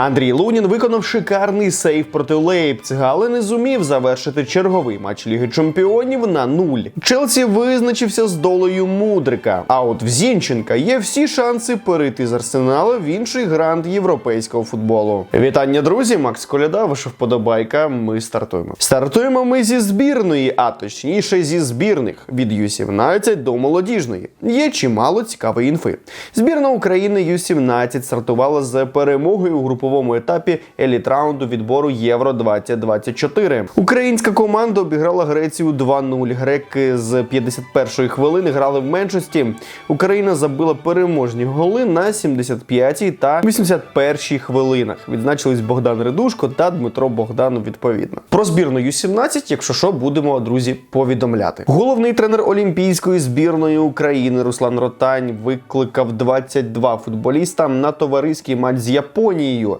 Андрій Лунін виконав шикарний сейв проти Лейпцига, але не зумів завершити черговий матч Ліги Чемпіонів на нуль. Челсі визначився з долею Мудрика. А от в Зінченка є всі шанси перейти з арсенала в інший грант європейського футболу. Вітання, друзі! Макс Коляда, ваша вподобайка. Ми стартуємо. Стартуємо ми зі збірної, а точніше зі збірних від Ю-17 до молодіжної. Є чимало цікавої інфи. Збірна України Ю-17 стартувала з перемогою у груповому етапі еліт-раунду відбору Євро 2024. Українська команда обіграла Грецію 2-0. Греки з 51-ї хвилини грали в меншості. Україна забила переможні голи на 75-й та 81-й хвилинах. Відзначились Богдан Редушко та Дмитро Богданов відповідно. Про збірну Ю-17, якщо що, будемо друзі повідомляти. Головний тренер Олімпійської збірної України Руслан Ротань викликав 22 футболіста на товариський матч з Японією.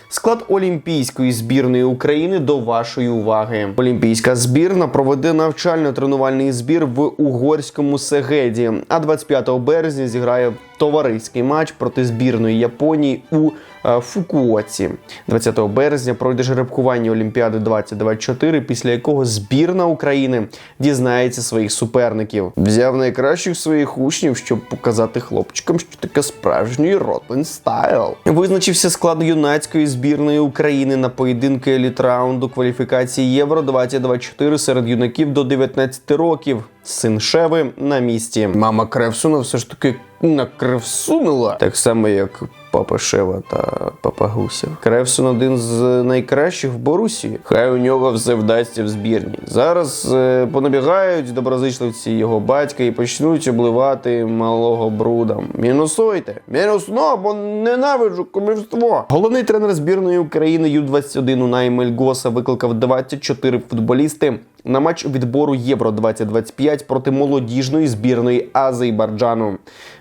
Склад Олімпійської збірної України до вашої уваги. Олімпійська збірна проведе навчально-тренувальний збір в угорському Сегеді. А 25 березня зіграє товариський матч проти збірної Японії у е, Фукуоці. 20 березня пройде жеребкування Олімпіади 2024, після якого збірна України дізнається своїх суперників. Взяв найкращих своїх учнів, щоб показати хлопчикам, що таке справжній Ротлен стайл. Визначився склад юнацької збірної України на поєдинки еліт-раунду кваліфікації Євро 2024 серед юнаків до 19 років. Син Шеви на місці. Мама Кревсуна все ж таки накревсунула. Так само, як папа Шева та папа Гусєв. Кревсун один з найкращих в Борусі. Хай у нього все вдасться в збірні. Зараз е, понабігають доброзичливці його батька і почнуть обливати малого брудом. Мінусуйте! Мінусно, бо ненавиджу кумівство. Головний тренер збірної України Ю-21 Унай Мельгоса викликав 24 футболісти на матч відбору Євро 2025 проти молодіжної збірної Азербайджану.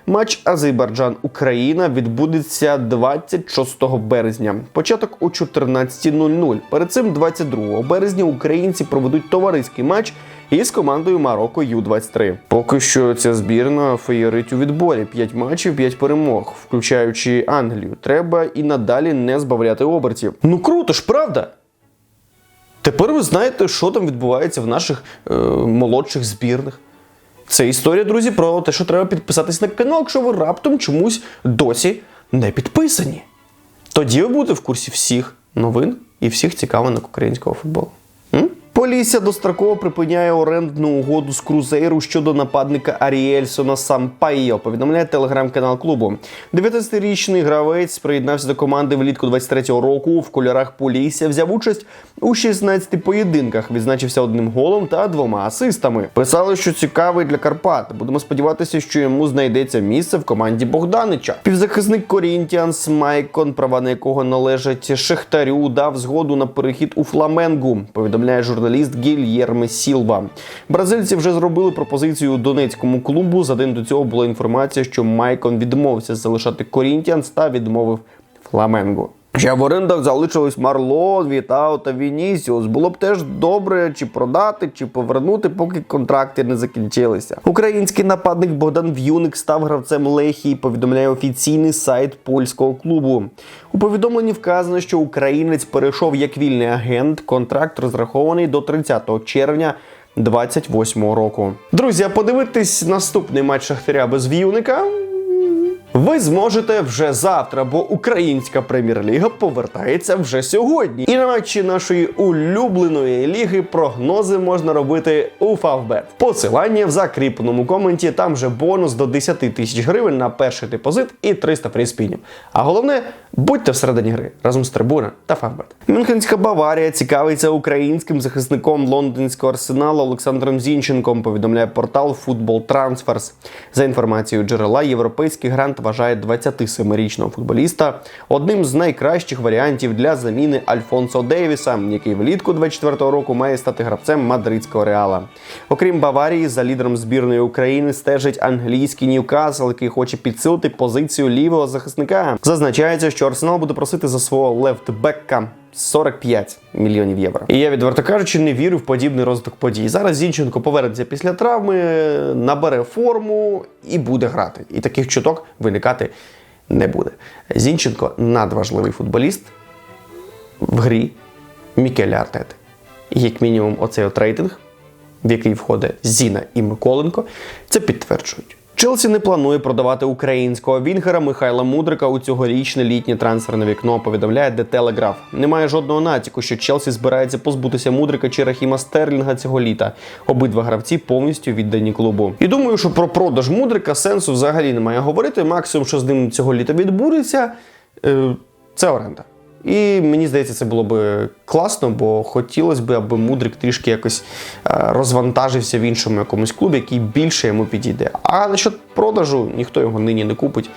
Матч Азербайджан-Україна відбудеться 26 березня. Початок о 14.00. Перед цим 22 березня українці проведуть товариський матч із командою Марокко Ю-23. Поки що ця збірна феєрить у відборі 5 матчів, 5 перемог, включаючи Англію. Треба і надалі не збавляти обертів. Ну круто ж, правда? Тепер ви знаєте, що там відбувається в наших е, молодших збірних. Це історія, друзі, про те, що треба підписатись на канал, якщо ви раптом чомусь досі не підписані. Тоді ви будете в курсі всіх новин і всіх цікавинок українського футболу. М? Полісся достроково припиняє орендну угоду з Крузейру щодо нападника Аріельсона Сампайо, повідомляє телеграм-канал клубу. 19-річний гравець приєднався до команди влітку 23-го року. В кольорах Полісся взяв участь у 16 поєдинках, відзначився одним голом та двома асистами. Писали, що цікавий для Карпат. Будемо сподіватися, що йому знайдеться місце в команді Богданича. Півзахисник Корінтіанс Майкон, права на якого належать Шехтарю, дав згоду на перехід у Фламенгу. Повідомляє журналіст Гільєрме Сілва. Бразильці вже зробили пропозицію донецькому клубу. За день до цього була інформація, що Майкон відмовився залишати Корінтіанс та відмовив Фламенгу. Ще в орендах залишились Марло, Вітао та Вінісіус. Було б теж добре чи продати, чи повернути, поки контракти не закінчилися. Український нападник Богдан В'юник став гравцем Лехії. Повідомляє офіційний сайт польського клубу. У повідомленні вказано, що українець перейшов як вільний агент. Контракт розрахований до 30 червня. 28 року. Друзі, подивитись наступний матч Шахтаря без В'юника ви зможете вже завтра, бо українська прем'єр-ліга повертається вже сьогодні. І на матчі нашої улюбленої ліги прогнози можна робити у Фавбет. Посилання в закріпленому коменті. Там вже бонус до 10 тисяч гривень на перший депозит і 300 фріспінів. А головне, будьте всередині гри разом з трибуна та Фавбет. Мюнхенська Баварія цікавиться українським захисником лондонського арсеналу Олександром Зінченком. Повідомляє портал Football Transfers. За інформацією джерела, європейський грант вважає 27-річного футболіста одним з найкращих варіантів для заміни Альфонсо Дейвіса, який влітку 24-го року має стати гравцем мадридського реала. Окрім Баварії, за лідером збірної України стежить англійський Ньюкасл, який хоче підсилити позицію лівого захисника. Зазначається, що Арсенал буде просити за свого лефтбека 45 мільйонів євро. І я відверто кажучи, не вірю в подібний розвиток подій. Зараз Зінченко повернеться після травми, набере форму і буде грати. І таких чуток виникати не буде. Зінченко надважливий футболіст в грі Мікеля Артети. І як мінімум, оцей от рейтинг, в який входить Зіна і Миколенко, це підтверджують. Челсі не планує продавати українського вінгера Михайла Мудрика у цьогорічне літнє трансферне вікно. Повідомляє The Telegraph. Немає жодного натяку, що Челсі збирається позбутися Мудрика чи Рахіма Стерлінга цього літа. Обидва гравці повністю віддані клубу. І думаю, що про продаж Мудрика сенсу взагалі немає говорити. Максимум, що з ним цього літа відбудеться, е, це оренда. І мені здається, це було б класно, бо хотілося б, аби Мудрик трішки якось е, розвантажився в іншому якомусь клубі, який більше йому підійде. А насчет продажу ніхто його нині не купить.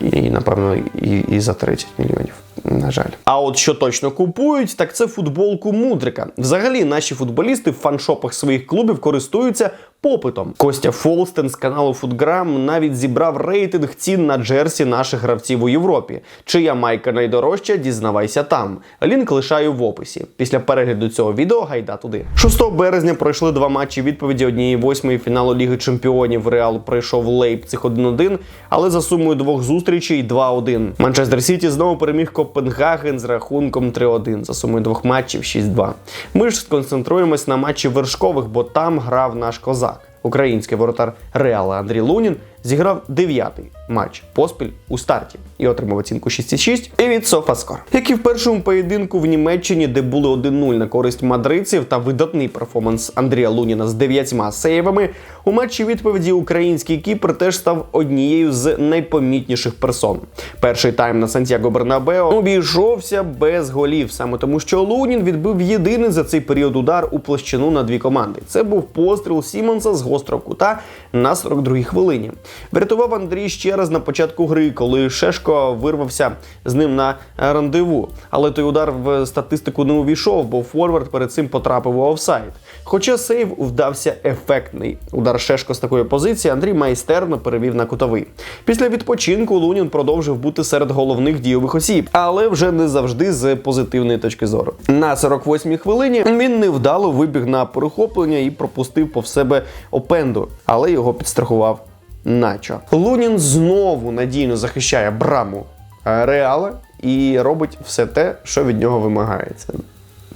І, і напевно, і, і за 30 мільйонів. На жаль. А от що точно купують, так це футболку Мудрика. Взагалі, наші футболісти в фаншопах своїх клубів користуються попитом. Костя Фолстен з каналу Футграм навіть зібрав рейтинг цін на джерсі наших гравців у Європі. Чия майка найдорожча, дізнавайся там. Лінк лишаю в описі. Після перегляду цього відео гайда туди. 6 березня пройшли два матчі відповіді однієї восьмої фіналу Ліги Чемпіонів. Реал пройшов Лейпциг 1-1, але за сумою двох зустрічей 2-1. Манчестер Сіті знову переміг Копенгаген з рахунком 3-1 за сумою двох матчів 6-2. Ми ж сконцентруємось на матчі вершкових, бо там грав наш козак. Український воротар Реала Андрій Лунін зіграв дев'ятий матч поспіль у старті і отримав оцінку 6,6 і від Софаскор. Як і в першому поєдинку в Німеччині, де були 1-0 на користь мадридців та видатний перформанс Андрія Луніна з дев'ятьма сейвами, у матчі відповіді український кіпер теж став однією з найпомітніших персон. Перший тайм на Сантьяго Бернабео обійшовся без голів, саме тому, що Лунін відбив єдиний за цей період удар у площину на дві команди. Це був постріл Сімонса з гострого кута на 42-й хвилині. Врятував Андрій ще раз на початку гри, коли Шешко вирвався з ним на рандеву. Але той удар в статистику не увійшов, бо Форвард перед цим потрапив у офсайд. Хоча сейв вдався ефектний. Удар Шешко з такої позиції Андрій майстерно перевів на кутовий. Після відпочинку Лунін продовжив бути серед головних дійових осіб, але вже не завжди з позитивної точки зору. На 48-й хвилині він невдало вибіг на перехоплення і пропустив повз себе опенду, але його підстрахував. Начо Лунін знову надійно захищає браму е, Реала і робить все те, що від нього вимагається.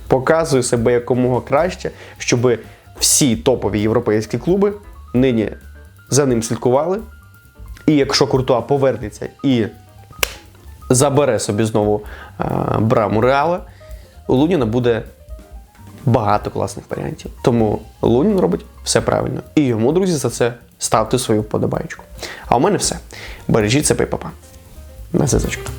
Показує себе якомога краще, щоб всі топові європейські клуби нині за ним слідкували. І якщо Куртуа повернеться і забере собі знову е, браму Реала, у Луніна буде багато класних варіантів. Тому Лунін робить все правильно. І йому, друзі, за це ставте свою вподобайку. А у мене все. Бережіть себе, і папа. На зв'язочку.